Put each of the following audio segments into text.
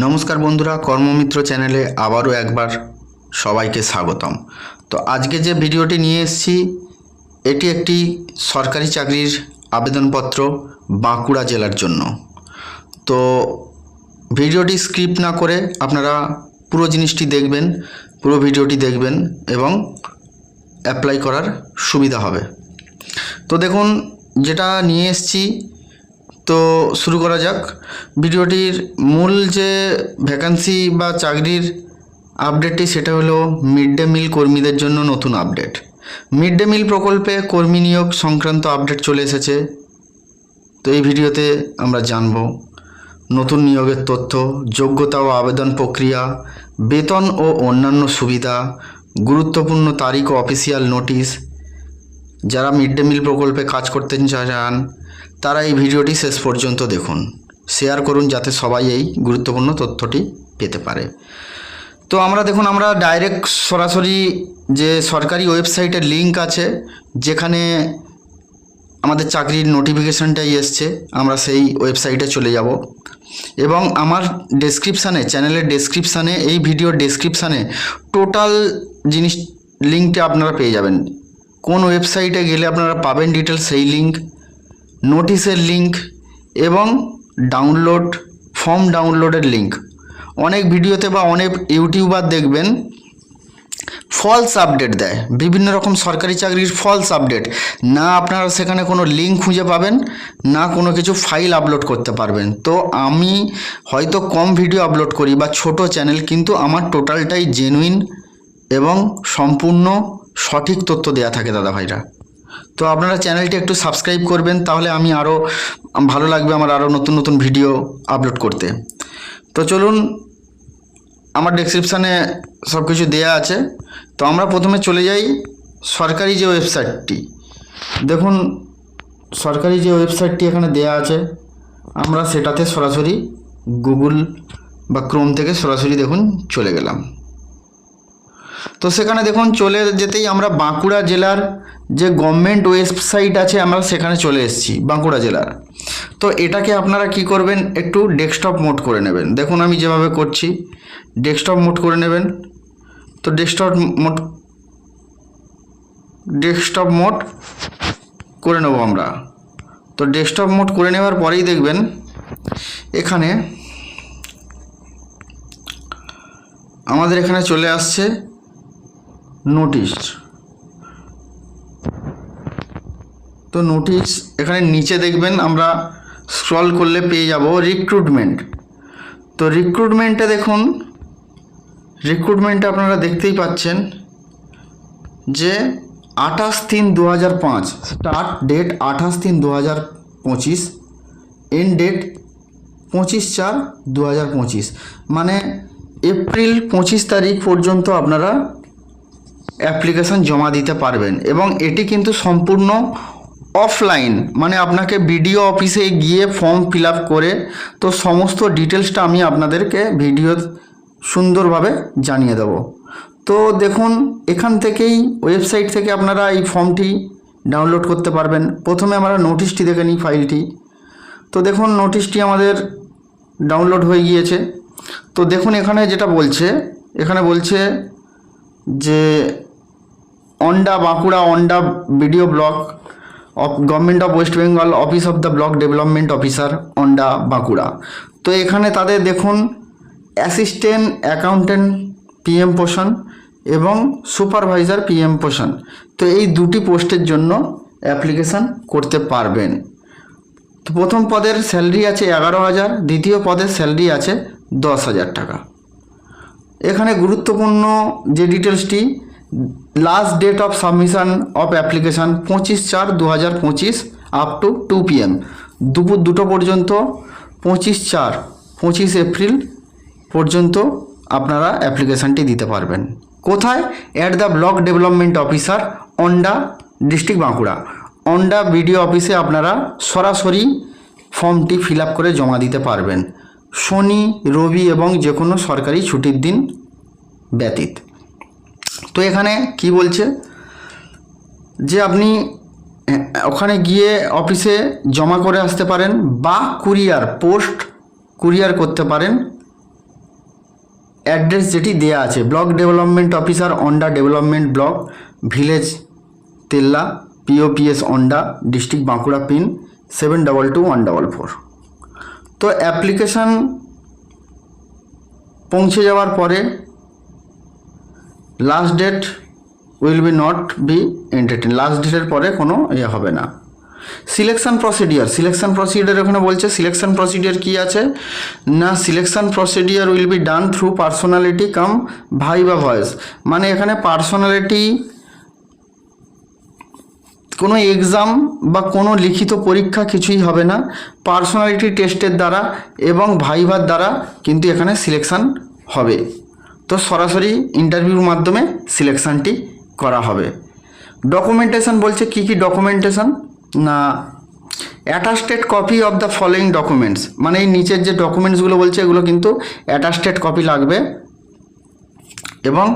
নমস্কার বন্ধুরা, কর্মমিত্র চ্যানেলে আবারও একবার সবাইকে স্বাগতম। তো আজকে যে ভিডিওটি নিয়ে এসেছি, এটি একটি সরকারি চাকরির আবেদনপত্র বাঁকুড়া জেলার জন্য। তো ভিডিওটি স্ক্রিপ্ট না করে আপনারা পুরো জিনিসটি দেখবেন, পুরো ভিডিওটি দেখবেন এবং অ্যাপ্লাই করার সুবিধা হবে। তো দেখুন, যেটা নিয়ে এসেছি তো শুরু করা যাক। ভিডিওটির মূল যে ভ্যাকান্সি বা চাকরির আপডেটটি সেটা হলো মিড ডে মিল কর্মীদের জন্য নতুন আপডেট মিড ডে মিল প্রকল্পে কর্মী নিয়োগ সংক্রান্ত আপডেট চলে এসেছে। তো এই ভিডিওতে আমরা জানব নতুন নিয়োগের তথ্য, যোগ্যতা ও আবেদন প্রক্রিয়া, বেতন ও অন্যান্য সুবিধা, গুরুত্বপূর্ণ তারিখ ও অফিসিয়াল নোটিশ যারা মিড ডে মিল প্রকল্পে কাজ করতে চান তারা এই ভিডিওটি শেষ পর্যন্ত দেখুন। শেয়ার করুন যাতে সবাই এই গুরুত্বপূর্ণ তথ্যটি পেতে পারে। তো আমরা দেখুন, আমরা ডাইরেক্ট সরাসরি যে সরকারি ওয়েবসাইটের লিংক আছে, যেখানে আমাদের চাকরির নোটিফিকেশানটাই এসছে, আমরা সেই ওয়েবসাইটে চলে যাব। এবং আমার ডেসক্রিপশানে চ্যানেলের ডেসক্রিপশানে এই ভিডিওর ডেসক্রিপশানে টোটাল জিনিস লিঙ্কটা আপনারা পেয়ে যাবেন। কোন ওয়েবসাইটে গেলে আপনারা পাবেন ডিটেলস সেই লিঙ্ক নোটিশের লিঙ্ক এবং ডাউনলোড, ফর্ম ডাউনলোডের লিঙ্ক অনেক ভিডিওতে বা অনেক ইউটিউবার দেখবেন ফলস আপডেট দেয়। বিভিন্ন রকম সরকারি চাকরির ফলস আপডেট না আপনারা সেখানে কোনো লিঙ্ক খুঁজে পাবেন, না কোনো কিছু ফাইল আপলোড করতে পারবেন। তো আমি হয়তো কম ভিডিও আপলোড করি বা ছোট চ্যানেল কিন্তু আমার টোটালটাই জেনুইন এবং সম্পূর্ণ সঠিক তথ্য দেয়া থাকে দাদা ভাইরা। তো আপনারা চ্যানেলটি একটু সাবস্ক্রাইব করবেন, তাহলে আমি আরও ভালো লাগবে আমার আরও নতুন নতুন ভিডিও আপলোড করতে। তো চলুন, আমার ডেসক্রিপশানে সব কিছু দেয়া আছে। তো আমরা প্রথমে চলে যাই সরকারি যে ওয়েবসাইটটি দেখুন, সরকারি যে ওয়েবসাইটটি এখানে দেয়া আছে, আমরা সেটাতে সরাসরি গুগল বা ক্রোম থেকে সরাসরি দেখুন চলে গেলাম। তো সেখানে দেখুন চলে যেতেই আমরা বাঁকুড়া জেলার যে গভর্নমেন্ট ওয়েবসাইট আছে, আমরা সেখানে চলে এসেছি, বাঁকুড়া জেলার। তো এটাকে আপনারা কি করবেন, একটু ডেস্কটপ মোড করে নেবেন। দেখুন আমি যেভাবে করছি ডেস্কটপ মোড করে নেবেন। তো ডেস্কটপ মোড ডেস্কটপ মোড করে নেব আমরা। তো ডেস্কটপ মোড করে নেওয়ার পরেই দেখবেন, এখানে আমাদের এখানে চলে আসছে নোটিশ তো নোটিশ এখানে নিচে দেখবেন আমরা স্ক্রল করলে পেয়ে যাব রিক্রুটমেন্ট তো রিক্রুটমেন্টে দেখুন রিক্রুটমেন্টে আপনারা দেখতেই পাচ্ছেন যে আঠাশ তিন দু হাজার পাঁচ স্টার্ট ডেট আঠাশ তিন দু হাজার পঁচিশ এন্ড ডেট পঁচিশ চার দু হাজার পঁচিশ। মানে এপ্রিল পঁচিশ তারিখ পর্যন্ত আপনারা অ্যাপ্লিকেশন জমা দিতে পারবেন। এবং এটি কিন্তু সম্পূর্ণ অফলাইন মানে আপনাকে বিডিও অফিসে গিয়ে ফর্ম ফিল করে, তো সমস্ত ডিটেলসটা আমি আপনাদেরকে ভিডিও সুন্দরভাবে জানিয়ে দেব। তো দেখুন, এখান থেকেই ওয়েবসাইট থেকে আপনারা এই ফর্মটি ডাউনলোড করতে পারবেন। প্রথমে আমরা নোটিশটি দেখে নিই ফাইলটি তো দেখুন নোটিশটি আমাদের ডাউনলোড হয়ে গিয়েছে। তো দেখুন, এখানে যেটা বলছে, এখানে বলছে যে Onda Bankura Onda BDO block of government of West Bengal office of the block development officer Onda Bankura. তো এখানে তাদের দেখুন অ্যাসিস্ট্যান্ট অ্যাকাউন্টেন্ট পিএম পোষণ এবং সুপারভাইজার পিএম পোষণ। তো এই দুটি পোস্টের জন্য অ্যাপ্লিকেশান করতে পারবেন। তো প্রথম পদের স্যালারি আছে এগারো হাজার, দ্বিতীয় পদের স্যালারি আছে দশ হাজার টাকা। এখানে গুরুত্বপূর্ণ যে ডিটেলসটি last date of submission of application পঁচিশ চার দু হাজার পঁচিশ আপ টু টু পিএম দুপুর দুটো পর্যন্ত পঁচিশ চার পঁচিশ এপ্রিল পর্যন্ত আপনারা অ্যাপ্লিকেশানটি দিতে পারবেন। কোথায়? At the block development officer Onda district Bankura. Onda BDO অফিসে আপনারা সরাসরি ফর্মটি ফিল করে জমা দিতে পারবেন। শনি, রবি এবং যে কোনো সরকারি ছুটির দিন ব্যতীত। তো এখানে কি বলছে? যে আপনি ওখানে গিয়ে অফিসে জমা করে আসতে পারেন বা কুরিয়ার পোস্ট কুরিয়ার করতে পারেন। অ্যাড্রেস যেটি দেয়া আছে block development officer Onda development block village Tella POPS Onda district Bankura pin seven double two one double four তো অ্যাপ্লিকেশান পৌঁছে যাওয়ার পরে last date will be not be entertain last ডেটের পরে কোনো ইয়ে হবে না। সিলেকশন প্রসিডিয়ার সিলেকশন প্রসিডিয়ার এখানে বলছে সিলেকশন প্রসিডিয়ার কি আছে? না selection procedure will be done through personality cum viva voice মানে এখানে পার্সোনালিটি কোনো এক্সাম বা কোনো লিখিত পরীক্ষা কিছুই হবে না। পার্সোনালিটি টেস্টের দ্বারা এবং ভাইভার দ্বারা কিন্তু এখানে সিলেকশান হবে। তো সরাসরি ইন্টারভিউর মাধ্যমে সিলেকশানটি করা হবে। ডকুমেন্টেশন বলছে কি কি ডকুমেন্টেশন না attested copy of the following documents মানে এই নিচের যে ডকুমেন্টসগুলো বলছে এগুলো কিন্তু অ্যাটাস্টেড কপি লাগবে এবং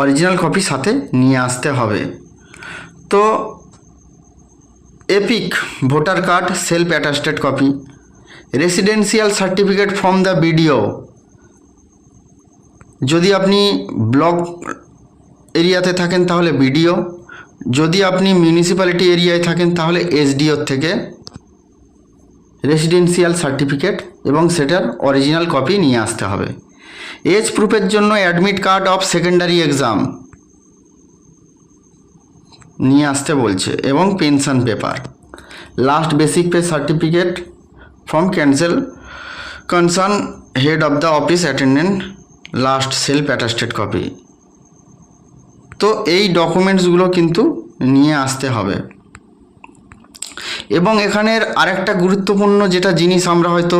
অরিজিনাল কপি সাথে নিয়ে আসতে হবে। তো EPIC voter card self attested copy. Residential certificate from the BDO. যদি আপনি ব্লক এরিয়াতে থাকেন তাহলে বিডিও। যদি আপনি মিউনিসিপ্যালিটি এরিয়ায় থাকেন তাহলে এসডিওর থেকে রেসিডেন্সিয়াল সার্টিফিকেট এবং সেটার অরিজিনাল কপি নিয়ে আসতে হবে। এজ প্রুফের জন্য admit card of secondary exam. নিয়ে আসতে বলছে এবং pension paper. Last basic pay certificate from cancel concern head of the office attendant last self attested copy তো এই ডকুমেন্টসগুলো কিন্তু নিয়ে আসতে হবে। এবং এখানের আরেকটা গুরুত্বপূর্ণ যেটা জিনিস আমরা হয়তো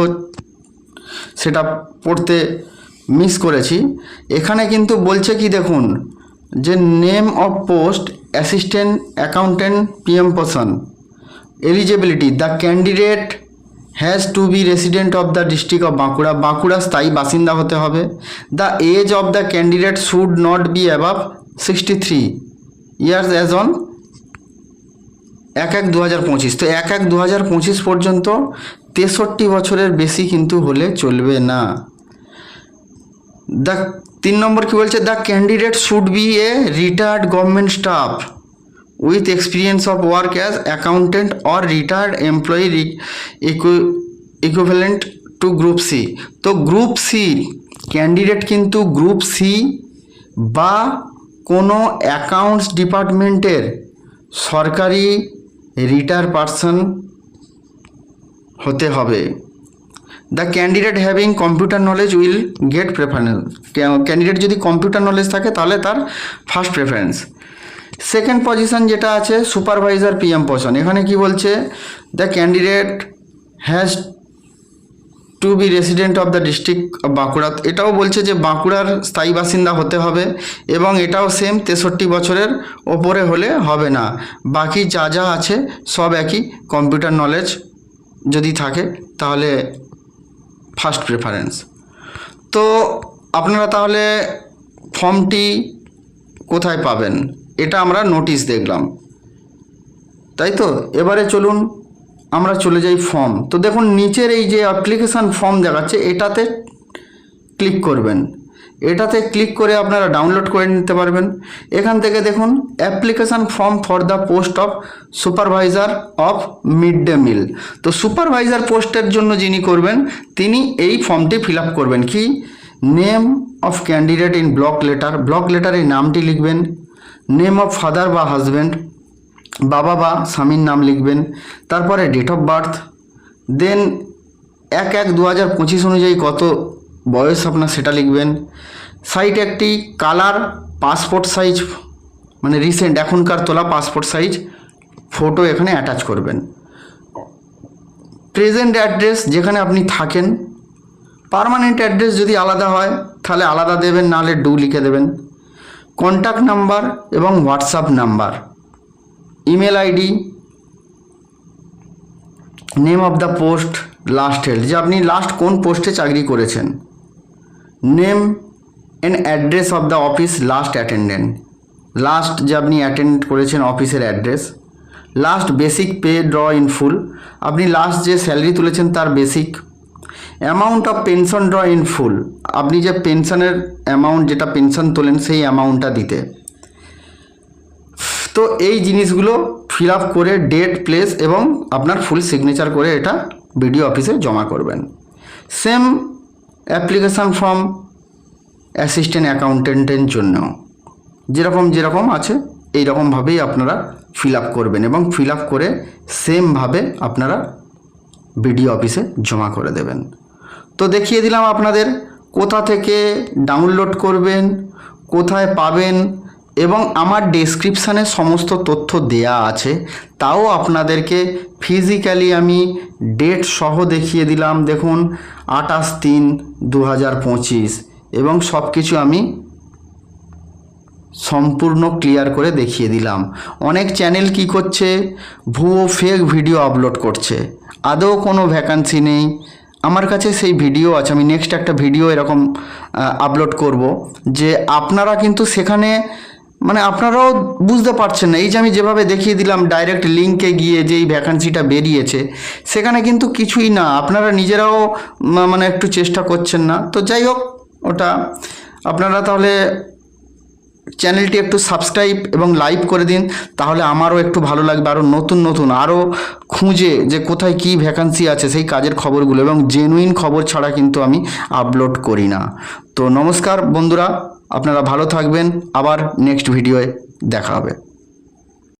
সেটা পড়তে মিস করেছি, এখানে কিন্তু বলছে কি দেখুন, যে name of post assistant accountant PM Poshan eligibility, the candidate has to be resident of the district of Bankura. Bankura স্থায়ী বাসিন্দা হতে হবে। The age of the candidate should not be above sixty three years as on এক এক দু হাজার পঁচিশ। তো এক এক দু হাজার পঁচিশ পর্যন্ত তেষট্টি বছরের বেশি কিন্তু হলে চলবে না। দ্য তিন নম্বর কি বলছে? The candidate should be a retired government staff with experience of work as accountant or retired employee equivalent to group C তো গ্রুপ সি ক্যান্ডিডেট কিন্তু গ্রুপ সি বা কোনো অ্যাকাউন্টস ডিপার্টমেন্টের সরকারি রিটায়ার পারসন হতে হবে। The candidate having computer knowledge will get preference candidate যদি computer knowledge থাকে, তাহলে তার ফার্স্ট প্রেফারেন্স সেকেন্ড পজিশন যেটা আছে সুপারভাইজার পিএম পজিশন এখানে কি বলছে? The candidate has to be resident of the district of Bankura এটাও বলছে যে বাঁকুড়ার স্থায়ী বাসিন্দা হতে হবে এবং এটাও সেম তেষট্টি বছরের ওপরে হলে হবে না। বাকি যা যা আছে, সব একই কম্পিউটার নলেজ যদি থাকে, তাহলে ফার্স্ট প্রেফারেন্স তো আপনারা তাহলে ফর্মটি কোথায় পাবেন? এটা আমরা নোটিশ দেখলাম। তাই তো? এবারে চলুন, আমরা চলে যাই ফর্ম তো দেখুন, নিচের এই যে অ্যাপ্লিকেশান ফর্ম দেখাচ্ছে, এটাতে ক্লিক করবেন। এটাতে ক্লিক করে আপনারা ডাউনলোড করে নিতে পারবেন। এখান থেকে দেখুন application form for the post of supervisor of mid day meal তো সুপারভাইজার পোস্টের জন্য যিনি করবেন, তিনি এই ফর্মটি ফিল করবেন। কি? Name of candidate in block letter block লেটারে নামটি লিখবেন। নেম অফ ফাদার বা হাজব্যান্ড বাবা বা স্বামীর নাম লিখবেন। তারপরে ডেট অফ বার্থ দেন এক এক দু হাজার পঁচিশ অনুযায়ী কত বয়স আপনার সেটা লিখবেন। সাইটে একটি কালার পাসপোর্ট সাইজ মানে রিসেন্ট এখনকার তোলা পাসপোর্ট সাইজ ফটো এখানে অ্যাটাচ করবেন। প্রেজেন্ট অ্যাড্রেস যেখানে আপনি থাকেন পারমানেন্ট অ্যাড্রেস যদি আলাদা হয়, তাহলে আলাদা দেবেন, নাহলে ডু লিখে দেবেন। কন্ট্যাক্ট নাম্বার এবং WhatsApp number email ID name of the post last held যে আপনি লাস্ট কোন পোস্টে চাকরি করেছেন। Name and address of the office last attendant last যে আপনি অ্যাটেন্ড করেছেন অফিসের address last basic pay draw in full আপনি লাস্ট যে স্যালারি তুলেছেন তার basic amount of pension draw in full আপনি যে পেনশনের অ্যামাউন্ট যেটা পেনশন তোলেন সেই অ্যামাউন্টটা দিতে। তো এই জিনিসগুলো ফিল আপ করে ডেট প্লেস এবং আপনার ফুল সিগনেচার করে এটা বিডিও অফিসে জমা করবেন। সেম অ্যাপ্লিকেশান ফর্ম অ্যাসিস্ট্যান্ট অ্যাকাউন্টেন্টের জন্য। যেরকম যেরকম আছে এই রকমভাবেই আপনারা ফিল আপ করবেন এবং ফিল আপ করে সেমভাবে আপনারা বিডিও অফিসে জমা করে দেবেন। তো দেখিয়ে দিলাম আপনাদের কোথা থেকে ডাউনলোড করবেন, কোথায় পাবেন এবং আমার ডেসক্রিপশানে সমস্ত তথ্য দেয়া আছে, তাও আপনাদেরকে ফিজিক্যালি আমি ডেট সহ দেখিয়ে দিলাম, দেখুন আটাশ তিন দু এবং সব কিছু আমি সম্পূর্ণ ক্লিয়ার করে দেখিয়ে দিলাম। অনেক চ্যানেল কি করছে? ভুয়ো ফেক ভিডিও আপলোড করছে। আদৌ কোনো ভ্যাকান্সি নেই। আমার কাছে সেই ভিডিও আছে, আমি নেক্সট একটা ভিডিও এরকম আপলোড করব, যে আপনারা কিন্তু সেখানে মানে আপনারাও বুঝতে পারছেন না। এই যে আমি যেভাবে দেখিয়ে দিলাম ডাইরেক্ট লিঙ্কে গিয়ে যেই ভ্যাকান্সিটা বেরিয়েছে, সেখানে কিন্তু কিছুই না। আপনারা নিজেরাও মানে একটু চেষ্টা করছেন না। তো যাই হোক, ওটা আপনারা তাহলে চ্যানেলটি একটু সাবস্ক্রাইব এবং লাইক করে দিন, তাহলে আমারও একটু ভালো লাগবে। আরও নতুন নতুন আরও খুঁজে যে কোথায় কী ভ্যাকান্সি আছে, সেই কাজের খবরগুলো এবং জেনুইন খবর ছাড়া কিন্তু আমি আপলোড করি না। তো নমস্কার বন্ধুরা। আপনারা ভালো থাকবেন আবার নেক্সট ভিডিওয়ে দেখা হবে।